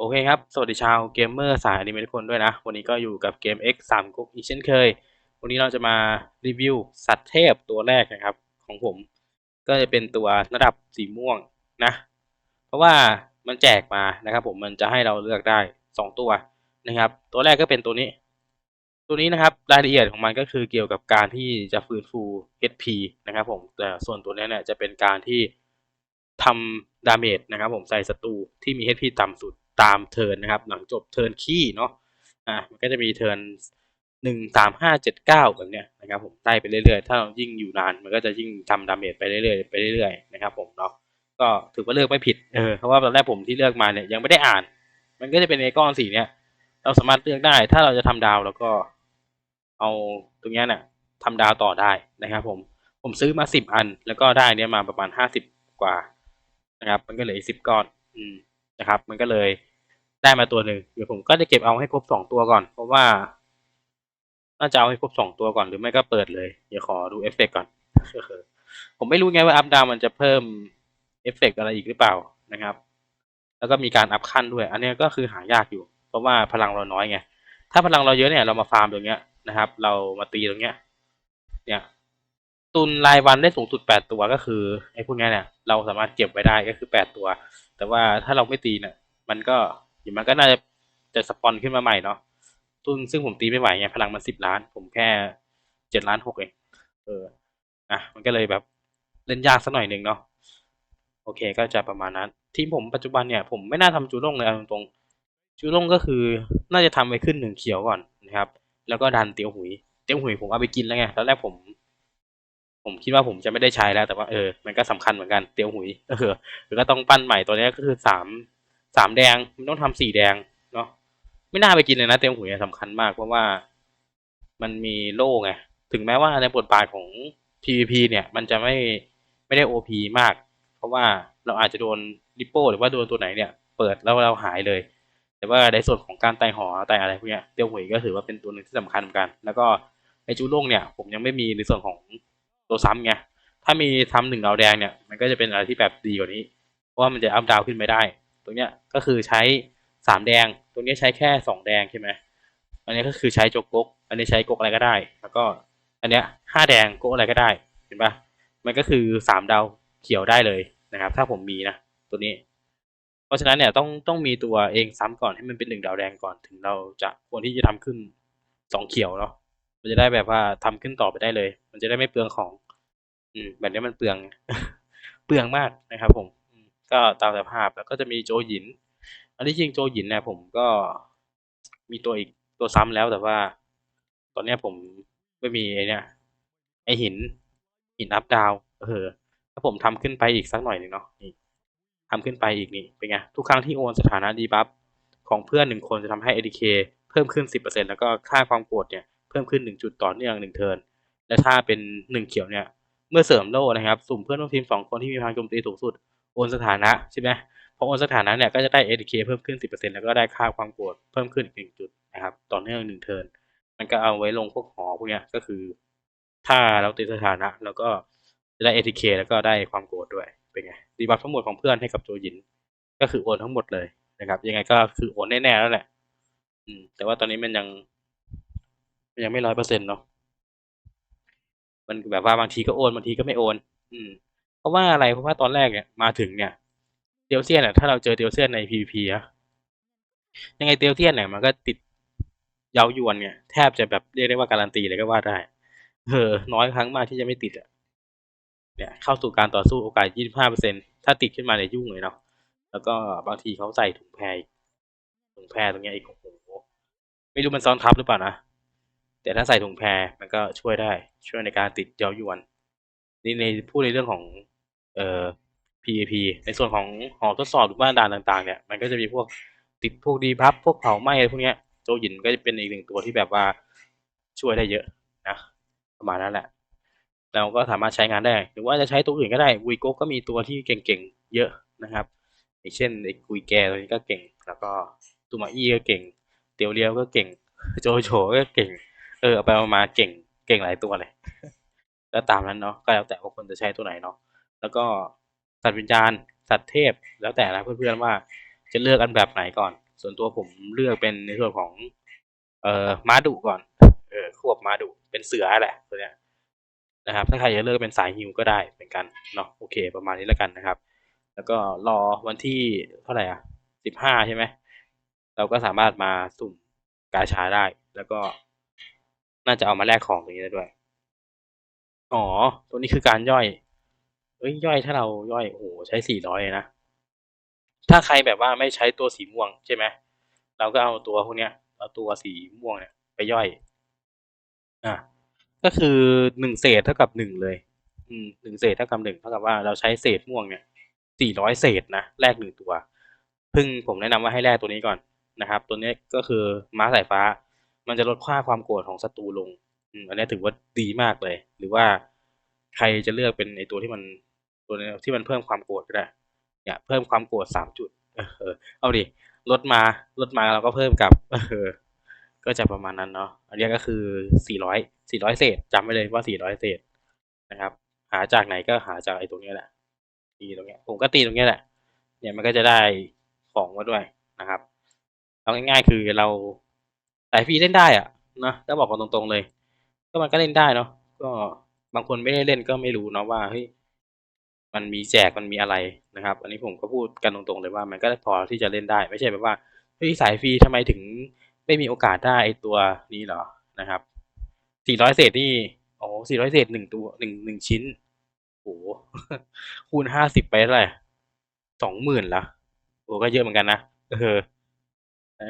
โอเคครับ สวัสดีชาวเกมเมอร์สายอนิเมะทุกคนด้วยนะ วันนี้ก็อยู่กับเกม X 3กุ๊กอีกเช่นเคย วันนี้เราจะมารีวิวสัตว์เทพตัวแรกนะครับ ของผม ก็จะเป็นตัวระดับสีม่วงนะ เพราะว่ามันแจกมานะครับ ผมมันจะให้เราเลือกได้ 2 ตัวนะครับ ตัวแรกก็เป็นตัวนี้ ตัวนี้นะครับรายละเอียดของมันก็คือเกี่ยวกับการที่จะฟื้นฟู HP นะครับ ผมแต่ส่วนตัวนี้เนี่ยจะเป็นการที่ทำดาเมจนะครับ ผมใส่ศัตรูที่มี HP ต่ำสุด ตามเทิร์นนะครับ หลังจบเทิร์นขี้เนาะอะมันก็จะมีเทิร์นหนึ่งสามห้าเจ็ดเก้าแบบเนี้ยนะครับผมไล่ไปเรื่อยๆ ถ้าเรายิ่งอยู่นานมันก็จะยิ่งทำดาเมจไปเรื่อยๆไปเรื่อยๆนะครับผมเนาะก็ถือว่าเลือกไม่ผิดเออเพราะว่าตอนแรกผมที่เลือกมาเนี่ยยังไม่ได้อ่าน มันก็จะเป็นไอก้อนสีเนี้ยเราสามารถเลือกได้ ถ้าเราจะทำดาวแล้วก็ เอาตรงเนี้ยเนี่ยทำดาวต่อได้นะครับ ผมผมซื้อมาสิบอัน แล้วก็ได้เนี้ยมาประมาณห้าสิบกว่านะครับ มันก็เหลืออีกสิบก้อน อืมนะครับ มันก็เลย ได้มาตัวหนึ่งเดี๋ยวผมก็จะเก็บเอาให้ครบสองตัวก่อน เพราะว่า น่าจะเอาให้ครบสองตัวก่อนหรือไม่ก็เปิดเลย เดี๋ยวขอดูเอฟเฟกก่อน ผมไม่รู้ไงว่าอัพดาวมันจะเพิ่มเอฟเฟกอะไรอีกหรือเปล่านะครับ แล้วก็มีการอัพขั้นด้วย อันนี้ก็คือหายากอยู่ เพราะว่าพลังเราน้อยไง ถ้าพลังเราเยอะเนี่ยเรามาฟาร์มตรงเนี้ยนะครับ เรามาตีตรงเนี้ย เนี่ยตุนรายวันได้สูงสุดแปดตัวก็คือไอ้พวกนี้เนี่ย เราสามารถเก็บไว้ได้ก็คือแปดตัว แต่ว่าถ้าเราไม่ตีเนี่ยมันก็ ดี๋ยวมันก็น่าจะจะสปอนขึ้นมาใหม่เนาะตุนซึ่งผมตีไม่ไหวไงพลังมันสิบล้าน ผมแค่เจ็ดล้านหกเอง เออ อะ มันก็เลยแบบเล่นยากสักหน่อยหนึ่งเนาะ โอเค ก็จะประมาณนั้น ทีมผมปัจจุบันเนี่ย ผมไม่น่าทำจูล่งเลยเอาตรงๆจูล่งก็คือน่าจะทำไปขึ้นหนึ่งเขียวก่อนนะครับ แล้วก็ดันเตียวหุย เตียวหุยผมเอาไปกินแล้วไง ตอนแรกผม ผมคิดว่าผมจะไม่ได้ใช้แล้ว แต่ว่าเออ มันก็สำคัญเหมือนกัน เตียวหุย เออหรือก็ต้องปั้นใหม่ตัวนี้ก็คือสาม สามแดงมันต้องทำสี่แดงเนาะไม่น่าไปกินเลยนะเตียวหุยสำคัญมากเพราะว่ามันมีโล่ไงถึงแม้ว่าในบทบาทของ PVP เนี่ย มันจะไม่ไม่ได้ OP มาก เพราะว่าเราอาจจะโดนริปโป้หรือว่าโดนตัวไหนเนี่ย เปิดแล้วเราหายเลย แต่ว่าในส่วนของการไต่หอไต่อะไรพวกนี้เตียวหวยก็ถือว่าเป็นตัวหนึ่งที่สำคัญเหมือนกัน แล้วก็ไอจูโล่งเนี่ย ผมยังไม่มีในส่วนของตัวซ้ำไงถ้ามีทำหนึ่งดาวแดงเนี่ยมันก็จะเป็นอะไรที่แบบดีกว่านี้ เพราะว่ามันจะอัพดาวขึ้นไม่ได้ ตรงเนี้ยก็คือใช้สามแดงตรงนี้ใช้แค่สองแดงใช่ไหมอันนี้ก็คือใช้โจกกก อันนี้ใช้กกอะไรก็ได้ แล้วก็ อันเนี้ยห้าแดงกกอะไรก็ได้ เห็นปะมันก็คือสามดาวเขียวได้เลยนะครับ ถ้าผมมีนะตัวนี้ เพราะฉะนั้นเนี่ยต้องต้องมีตัวเองซ้ำก่อนให้มันเป็นหนึ่งดาวแดงก่อนถึงเราจะควรที่จะทำขึ้นสองเขียวเนาะ มันจะได้แบบว่าทำขึ้นต่อไปได้เลย มันจะได้ไม่เปลืองของ อืม แบบนี้มันเปลือง เปลืองมากนะครับผม ก็ตามสภาพแล้วก็จะมีโจหยิน อันที่จริงโจหยินเนี่ยผมก็มีตัวอีกตัวซ้ำแล้วแต่ว่า ตอนเนี้ยผมไม่มีไอเนี่ยไอหิน หินอัพดาวเออถ้าผมทำขึ้นไปอีกสักหน่อยหนึ่งเนาะนี่ทำขึ้นไปอีกนี่เป็นไงทุกครั้งที่โอนสถานะดีบัฟของเพื่อนหนึ่งคนจะทำให้ ADK เพิ่มขึ้น 10%แล้วก็ค่าความโกรธเนี่ยเพิ่มขึ้น 1 จุดต่อเนื่อง1เทิร์นและถ้าเป็น 1 เขียวเนี่ย เมื่อเสริมโล่นะครับ สุ่มเพื่อนร่วมทีม 2 คนที่มีพลังโจมตีสูงสุด โอนสถานะใช่ไหมพอโอนสถานะเนี่ยก็จะได้ ADK เพิ่มขึ้น 10%แล้วก็ได้ค่าความโกรธเพิ่มขึ้นอีก1จุดนะครับต่อเนื่อง1เทิร์นมันก็เอาไว้ลงพวกหอพวกเนี้ยก็คือ ถ้าเราติดสถานะแล้วก็จะได้ ATK แล้วก็ได้ความโกรธด้วยเป็นไงดีบัฟทั้งหมดของเพื่อนให้กับโจยิน ก็คือโอนทั้งหมดเลยนะครับ ยังไงก็คือโอนแน่ๆแล้วแหละ อืม แต่ว่าตอนนี้มันยังมันยังไม่ร้อยเปอร์เซ็นต์เนาะมันแบบว่าบางทีก็โอนบางทีก็ไม่โอน อืม เพราะว่าอะไรเพราะว่าตอนแรกเนี่ยมาถึงเนี่ยเตียวเซียนเนี่ยถ้าเราเจอเตียวเซียนใน PVP อะยังไงเตียวเซียนเนี่ยมันก็ติดเย้ายวนเนี่ยแทบจะแบบเรียกได้ว่าการันตีเลยก็ว่าได้เออน้อยครั้งมากที่จะไม่ติดอะเนี่ยเข้าสู่การต่อสู้โอกาส 25%ถ้าติดขึ้นมาเนี่ยยุ่งเลยเนาะแล้วก็บางทีเขาใส่ถุงแพรถุงแพรตรงเนี้ยอีกโอ้โหไม่รู้มันซ้อนทับหรือเปล่านะแต่ถ้าใส่ถุงแพรมันก็ช่วยได้ช่วยในการติดเย้ายวน นี่ในพูดในเรื่องของเอ่อ PAP ในส่วนของหอทดสอบหรือว่าด่านต่างๆ เนี่ย มันก็จะมีพวกติดพวกดีพับพวกเผาไหม้อะไรพวกเนี้ยโจหยินก็จะเป็นอีกหนึ่งตัวที่แบบว่าช่วยได้เยอะนะประมาณนั้นแหละเราก็สามารถใช้งานได้ หรือว่าจะใช้ตัวอื่นก็ได้วีโก้ก็มีตัวที่เก่งๆเยอะนะครับอย่างเช่นไอ้กุยแกตัวนี้ก็เก่ง แล้วก็ตูมาอี้ก็เก่ง เตียวเลียวก็เก่ง โจโฉก็เก่ง เออเอาไปมาเก่งเก่งหลายตัวเลย ก็ตามนั้นเนาะก็แล้วแต่ว่าคนจะใช้ตัวไหนเนาะแล้วก็สัตว์วิญญาณสัตว์เทพแล้วแต่นะเพื่อนๆว่าจะเลือกอันแบบไหนก่อน ส่วนตัวผมเลือกเป็นในส่วนของเอ่อม้าดุก่อนเออควบม้าดุเป็นเสือแหละตัวเนี้ยนะครับ ถ้าใครจะเลือกเป็นสายฮิวก็ได้เหมือนกันเนาะโอเค ประมาณนี้แล้วกันนะครับ แล้วก็รอวันที่เท่าไหร่อะสิบห้าใช่ไหมเราก็สามารถมาสุ่มกาชาได้ แล้วก็น่าจะเอามาแลกของตรงนี้ได้ด้วย อ๋อ ตัวนี้คือการย่อย เอ้ยย่อยถ้าเราย่อยโอ้โหใช้สี่ร้อยนะ ถ้าใครแบบว่าไม่ใช้ตัวสีม่วงใช่ไหมเราก็เอาตัวพวกเนี้ยเอาตัวสีม่วงเนี่ยไปย่อย อะก็คือหนึ่งเศษเท่ากับหนึ่งเลย อืมหนึ่งเศษเท่ากับหนึ่งเท่ากับว่าเราใช้เศษม่วงเนี่ยสี่ร้อยเศษนะแลกหนึ่งตัว พึ่งผมแนะนำว่าให้แลกตัวนี้ก่อนนะครับ ตัวนี้ก็คือม้าสายฟ้า มันจะลดค่าความโกรธของศัตรูลง อืมอันนี้ถือว่าดีมากเลย หรือว่าใครจะเลือกเป็นไอตัวที่มันตัวที่มันเพิ่มความโกรธก็ได้เนี่ยเพิ่มความโกรธสามจุด เออเอาดิลดมาลดมาเราก็เพิ่มกับเออก็จะประมาณนั้นเนาะอันนี้ก็คือสี่ร้อยสี่ร้อยเศษจำไว้เลยว่าสี่ร้อยเศษนะครับ หาจากไหนก็หาจากไอ้ตรงนี้แหละตีตรงเนี้ยผมก็ตีตรงนี้แหละ เนี่ยมันก็จะได้ของมาด้วยนะครับเอาง่ายๆคือเราสายฟีเล่นได้อะนะก็บอกกันตรงๆเลย ก็มันก็เล่นได้เนาะก็บางคนไม่ได้เล่นก็ไม่รู้เนาะว่าเฮ้ยมันมีแจกมันมีอะไรนะครับ อันนี้ผมก็พูดกันตรงๆเลยว่ามันก็พอที่จะเล่นได้ ไม่ใช่แบบว่าเฮ้ยสายฟรีทำไมถึงไม่มีโอกาสได้ไอตัวนี้หรอนะครับ400เศษนี่โอ้400เศษหนึ่งตัวหนึ่งหนึ่งชิ้นโอ้คูณห้าสิบไปเท่าไหร่สองหมื่นละโอ้ก็เยอะเหมือนกันนะเออ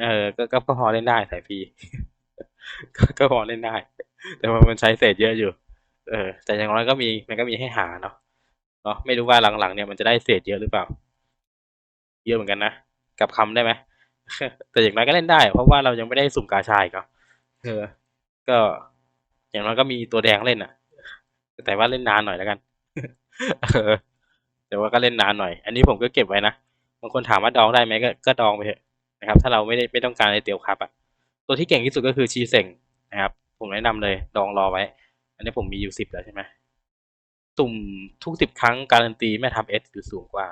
เออก็ก็พอเล่นได้สายฟรีก็พอเล่นได้ แต่ว่ามันใช้เศษเยอะอยู่ เออ แต่อย่างน้อยก็มีมันก็มีให้หาเนาะเนาะไม่รู้ว่าหลังๆเนี่ยมันจะได้เศษเยอะหรือเปล่า เยอะเหมือนกันนะกับคำได้ไหมแต่อย่างน้อยก็เล่นได้ เพราะว่าเรายังไม่ได้สุ่มกาชายก็เออ ก็อย่างน้อยก็มีตัวแดงเล่นอะ แต่ว่าเล่นนานหน่อยแล้วกันเออแต่ว่าก็เล่นนานหน่อย อันนี้ผมก็เก็บไว้นะบางคนถามว่าดองได้ไหมก็ก็ดองไปเถอะนะครับ ถ้าเราไม่ได้ไม่ต้องการไอเตียวครับอะตัวที่เก่งที่สุดก็คือชีเซ็งนะครับ ผมแนะนำเลยดองรอไว้ อันนี้ผมมีอยู่สิบแล้วใช่ไหมสุ่มทุกสิบครั้งการันตีแม่ทัพเอสหรือสูงกว่า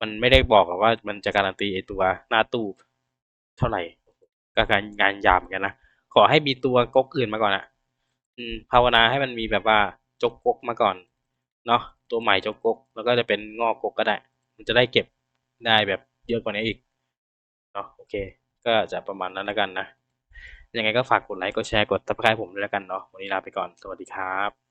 มันไม่ได้บอกหรอกว่ามันจะการันตีไอตัวหน้าตู้เท่าไหร่ก็การงานยามกันนะขอให้มีตัวก๊กอื่นมาก่อนอะอืมภาวนาให้มันมีแบบว่าจกก๊กมาก่อน เนาะตัวใหม่จกก๊กแล้วก็จะเป็นงอกก๊กก็ได้ มันจะได้เก็บได้แบบเยอะกว่านี้อีกเนาะโอเค ก็จะประมาณนั้นแล้วกันนะ ยังไงก็ฝากกดไลค์กดแชร์กดติดตามผมด้วยแล้วกันเนาะวันนี้ลาไปก่อนสวัสดีครับ